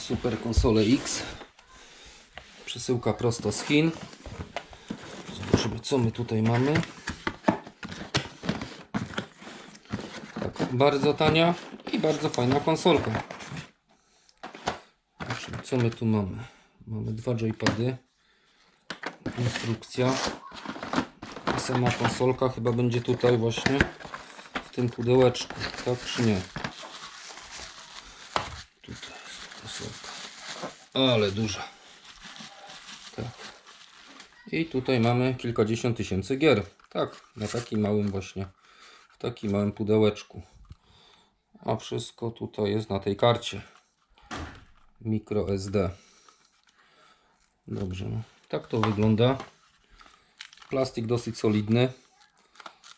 Super konsole X. Przesyłka prosto z Chin. Zobaczymy co my tutaj mamy. Tak, bardzo tania i bardzo fajna konsolka. Zobaczymy, co my tu mamy. Mamy dwa joypady. Instrukcja. Sama konsolka chyba będzie tutaj właśnie w tym pudełeczku, tak czy nie? Tutaj jest konsolka. Ale duża. Tak. I tutaj mamy kilkadziesiąt tysięcy gier. Tak, na takim małym właśnie, w takim małym pudełeczku. A wszystko tutaj jest na tej karcie. Micro SD. Dobrze, no. tak to wygląda. Plastik dosyć solidny.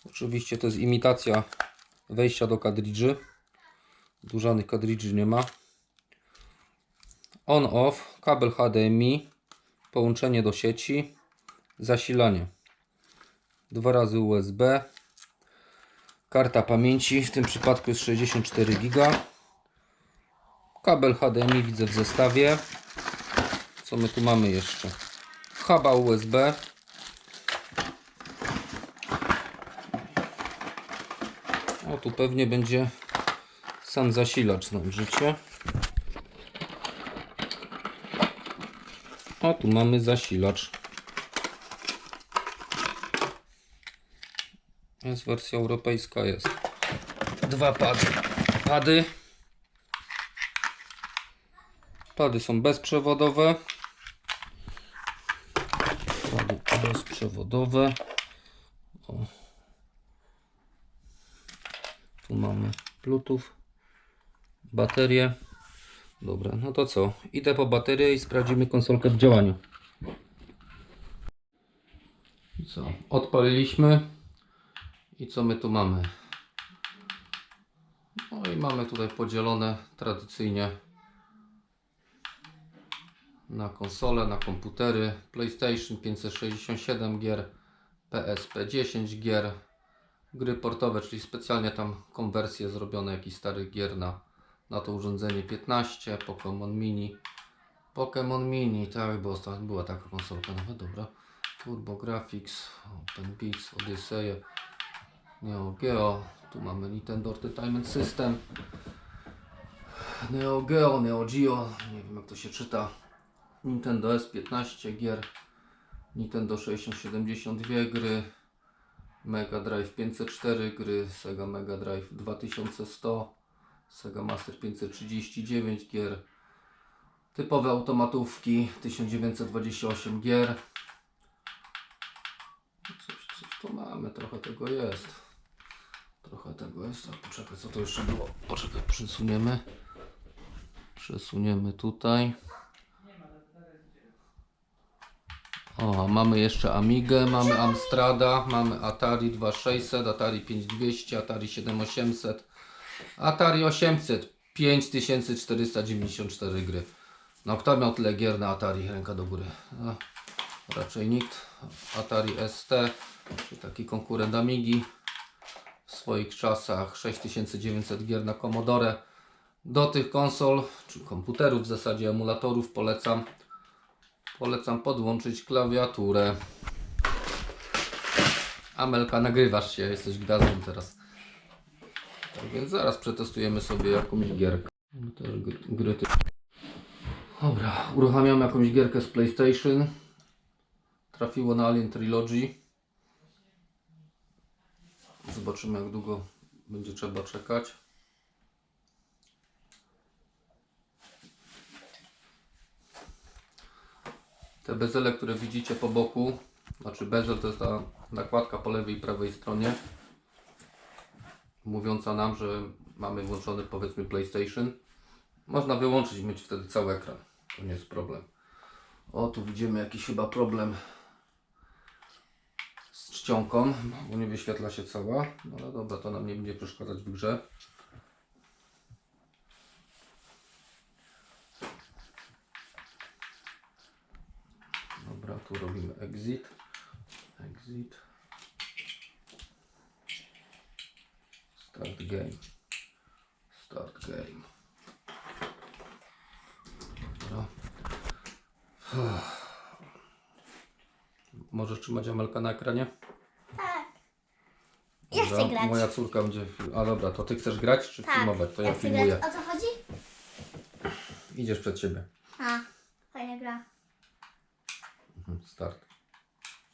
Oczywiście to jest imitacja wejścia do kadridży. Tu żadnych kadridży nie ma. On-off, kabel HDMI, połączenie do sieci, zasilanie. Dwa razy USB. Karta pamięci, w tym przypadku jest 64 GB. Kabel HDMI widzę w zestawie. Co my tu mamy jeszcze? Huba USB. O, tu pewnie będzie sam zasilacz nam życie. O, tu mamy zasilacz. Jest wersja europejska, jest. Dwa pady. Pady. Pady są bezprzewodowe. Pady bezprzewodowe. O. Tu mamy Bluetooth, baterię. Dobra, no to co? Idę po baterię i sprawdzimy konsolkę w działaniu. Co? Odpaliliśmy. I co my tu mamy? No i mamy tutaj podzielone tradycyjnie na konsole, na komputery. PlayStation 567 gier, PSP 10 gier, gry portowe, czyli specjalnie tam konwersje zrobione jakichś starych gier na, na to urządzenie 15, Pokémon Mini. Pokémon Mini, tak, bo ostatnio była taka konsolka nawet, dobra. Turbo Graphics, Open Beats, Odyssey, Neo Geo, tu mamy Nintendo Entertainment System, Neo Geo, Neo Geo, nie wiem jak to się czyta, Nintendo S15 gier, Nintendo 672 gry, Mega Drive 504 gry, Sega Mega Drive 2100, Sega Master 539 gier, typowe automatówki 1928 gier. Coś, coś tu mamy, trochę tego jest. Trochę tego jest. A poczekaj, co to jeszcze było? Poczekaj, przesuniemy. Przesuniemy tutaj. O, mamy jeszcze Amigę, mamy Amstrada, mamy Atari 2600, Atari 5200, Atari 7800, Atari 800, 5494 gry. No kto miał tyle gier na Atari? Ręka do góry. No, raczej nikt. Atari ST, taki konkurent Amigi w swoich czasach 6900 gier na Commodore. Do tych konsol, czy komputerów w zasadzie emulatorów polecam polecam podłączyć klawiaturę. Amelka, nagrywasz się, jesteś gwiazdą teraz. Więc zaraz przetestujemy sobie jakąś gierkę. Też gry. Dobra, uruchamiam jakąś gierkę z PlayStation. Trafiło na Alien Trilogy. Zobaczymy jak długo będzie trzeba czekać. Te bezele, które widzicie po boku, znaczy bezel to jest ta nakładka po lewej i prawej stronie, mówiąca nam, że mamy włączony powiedzmy PlayStation. Można wyłączyć i mieć wtedy cały ekran. To nie jest problem. O, tu widzimy jakiś chyba problem z czcionką, bo nie wyświetla się cała. No ale dobra, to nam nie będzie przeszkadzać w grze. Dobra, tu robimy exit. Exit. Start game. Start game. Możesz trzymać Amelka na ekranie? Tak. Ja Dobra, chcę grać. Moja córka będzie. A dobra, to ty chcesz grać czy Tak. filmować? To ja chcę filmuję. grać. O co chodzi? Idziesz przed siebie. A, fajna gra. Mhm, Start.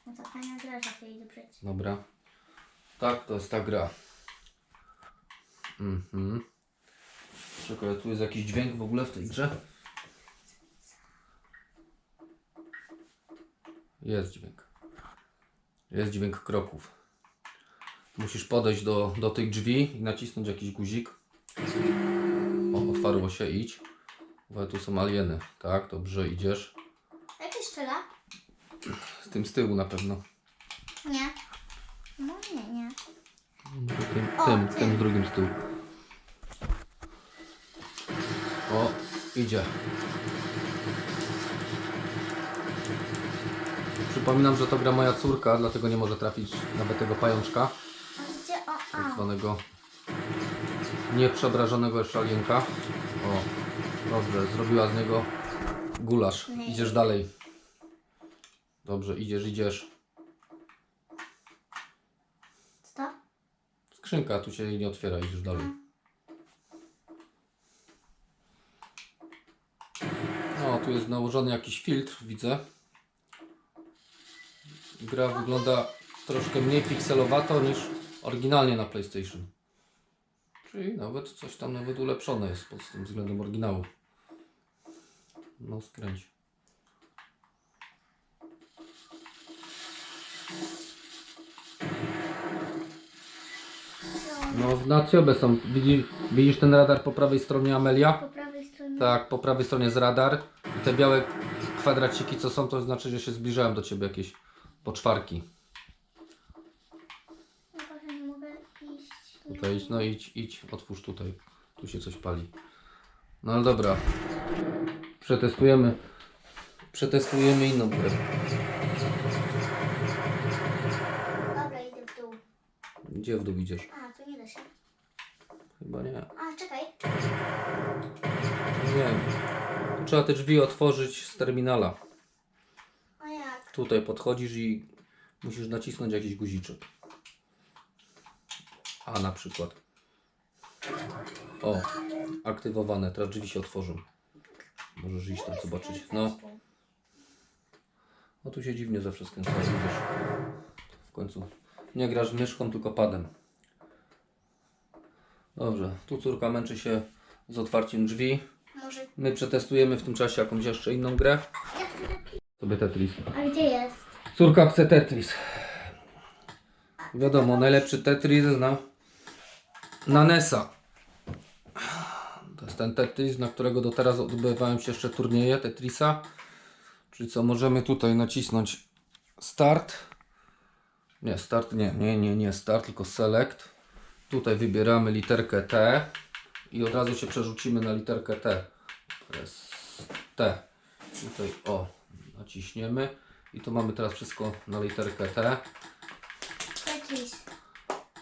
No to fajna gra, że się idzie przecież. Dobra. Tak, to jest ta gra. Mhm. Czekaj, tu jest jakiś dźwięk w ogóle w tej grze? Jest dźwięk. Jest dźwięk kroków. Musisz podejść do, do tych drzwi i nacisnąć jakiś guzik. O, otwarło się, idź. Bo tu są alieny. Tak, dobrze, idziesz. Jak się strzela? Z tym z tyłu na pewno. Nie. No nie, nie. Tym, tym, tym. drugim z tyłu. O, idzie. Przypominam, że to gra moja córka, dlatego nie może trafić nawet tego pajączka, gdzie? O, tak zwanego nieprzeobrażonego jeszcze alienka. O, dobrze, zrobiła z niego gulasz. Idziesz dalej. Dobrze, idziesz, idziesz. Co to? Skrzynka, tu się nie otwiera, idziesz dalej. O, tu jest nałożony jakiś filtr, widzę. Gra wygląda troszkę mniej pikselowato niż oryginalnie na PlayStation. Czyli nawet coś tam nawet ulepszone jest pod tym względem oryginału. No skręć. No na ciebie są. Widzisz, widzisz ten radar po prawej stronie Amelia? Po prawej stronie. Tak, po prawej stronie jest radar. I te białe kwadraciki co są, to znaczy, że się zbliżałem do ciebie jakieś poczwarki. No właśnie nie mogę iść. Tutaj idź, no idź, idź, otwórz tutaj. Tu się coś pali. No ale dobra. Przetestujemy. Przetestujemy inną grę. Dobra, idę w dół. Gdzie w dół idziesz? A, tu nie da się. Chyba nie. A, czekaj. Nie. Trzeba te drzwi otworzyć z terminala. A jak? Tutaj podchodzisz i musisz nacisnąć jakiś guziczek. A na przykład. O, aktywowane. Teraz drzwi się otworzą. Możesz iść tam zobaczyć. No, no tu się dziwnie zawsze skręca, widzisz. W końcu nie grasz myszką, tylko padem. Dobrze, tu córka męczy się z otwarciem drzwi. Może... My przetestujemy w tym czasie jakąś jeszcze inną grę. Ja chcę taki... Sobie Tetris. A gdzie jest? Córka chce Tetris. Wiadomo, najlepszy Tetris na, na NESa. To jest ten Tetris, na którego do teraz odbywają się jeszcze turnieje Tetrisa. Czyli co, możemy tutaj nacisnąć Start. Nie, Start, nie, nie, nie, nie Start, tylko Select. Tutaj wybieramy literkę T i od razu się przerzucimy na literkę T. To T. Tutaj, o, naciśniemy. I tu mamy teraz wszystko na literkę T. Tetris.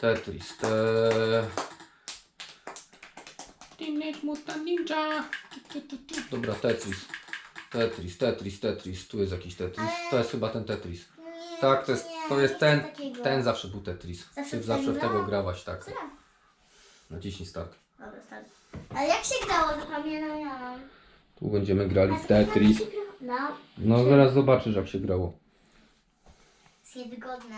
Tetris. Te... Teenage Mutant Ninja. Dobra, Tetris. Tetris, Tetris, Tetris. Tu jest jakiś Tetris. To jest chyba ten Tetris. Tak, to jest, to jest ten. takiego. Ten zawsze był Tetris. Zawsze Ty w zawsze w ten tego grałaś, tak. Co? Naciśnij start. Dobra, stary. Ale jak się grało? Zapamiętałam. Tu będziemy grali w Tetris. No, No zaraz zobaczysz jak się grało. jest niewygodne.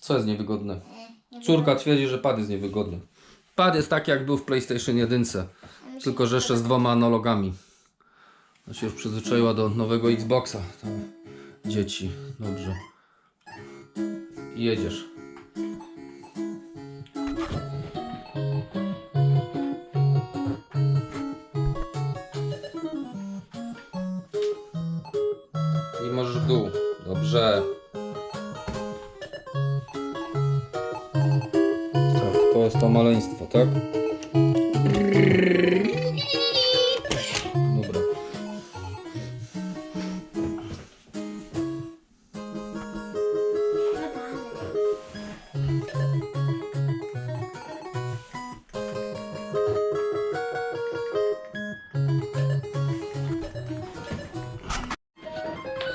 Co jest niewygodne? E, niewygodne. Córka twierdzi, że pad jest niewygodny. Pad jest taki jak był w PlayStation 1. Mi się Tylko, że jeszcze z dwoma analogami. No się już przyzwyczaiła do nowego Xboxa. To dzieci. Dobrze. Jedziesz. I możesz w dół. Dobrze. Tak, to jest to maleństwo, tak?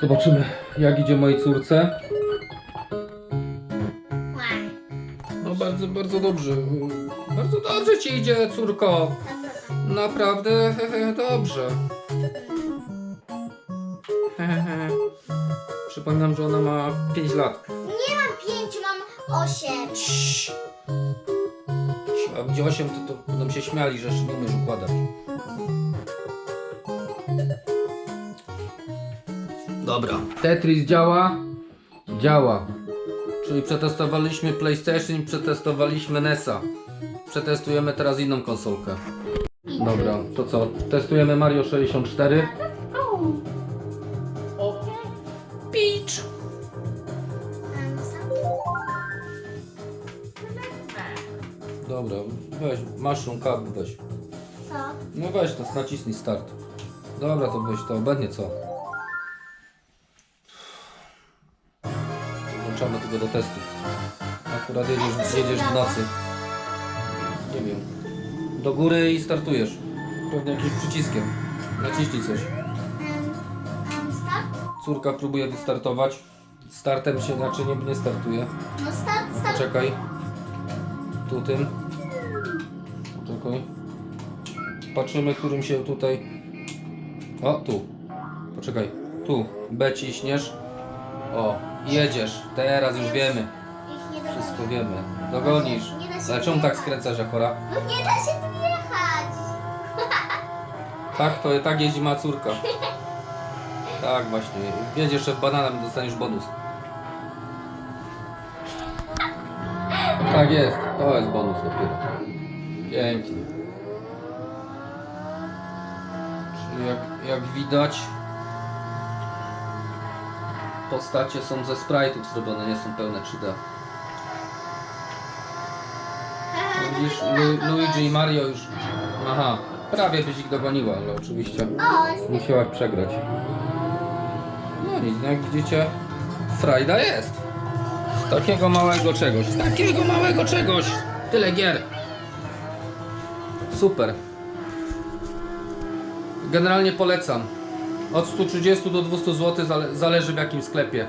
Zobaczymy, jak idzie mojej córce. No bardzo, bardzo dobrze. Bardzo dobrze ci idzie, córko. Naprawdę dobrze. Przypominam, że ona ma 5 lat. Nie mam pięciu, mam osiem. Ciii. A będzie 8, to, to będą się śmiali, że nie umiesz układać. Dobra. Tetris działa? Działa. Czyli przetestowaliśmy PlayStation przetestowaliśmy NESa. Przetestujemy teraz inną konsolkę. Dobra, to co? Testujemy Mario 64. O. mushroom cup weź. Co? No weź to, nacisnij start. Dobra, to weź to, obecnie co? Włączamy tego do testu. Akurat jedziesz, jedziesz w nocy. Nie wiem. Do góry i startujesz. Pewnie jakimś przyciskiem. Naciśnij coś. Start? Córka próbuje wystartować. Startem się inaczej nie, nie startuje. No start, start. Poczekaj. Tu tym. Poczekaj. Patrzymy, którym się tutaj. O, tu. Poczekaj. Tu. B ciśniesz. O, jedziesz. Teraz już wiemy. Wszystko wiemy. Dogonisz. Ale czemu tak skręcasz, Jakora? No nie da się tu jechać. Tak, to tak jeździ ma córka. Tak właśnie. Wiedz jeszcze w bananem dostaniesz bonus. Tak jest. To jest bonus dopiero. Pięknie. Czyli jak, jak widać postacie są ze sprite'ów zrobione, nie są pełne 3D. Widzisz, Lu Luigi i Mario już... Aha, prawie byś ich dogoniła, ale oczywiście musiałaś przegrać. No nic, no jak widzicie, frajda jest. Z takiego małego czegoś, z takiego małego czegoś. Tyle gier. Super. Generalnie polecam. Od 130 do 200 zł zale zależy w jakim sklepie.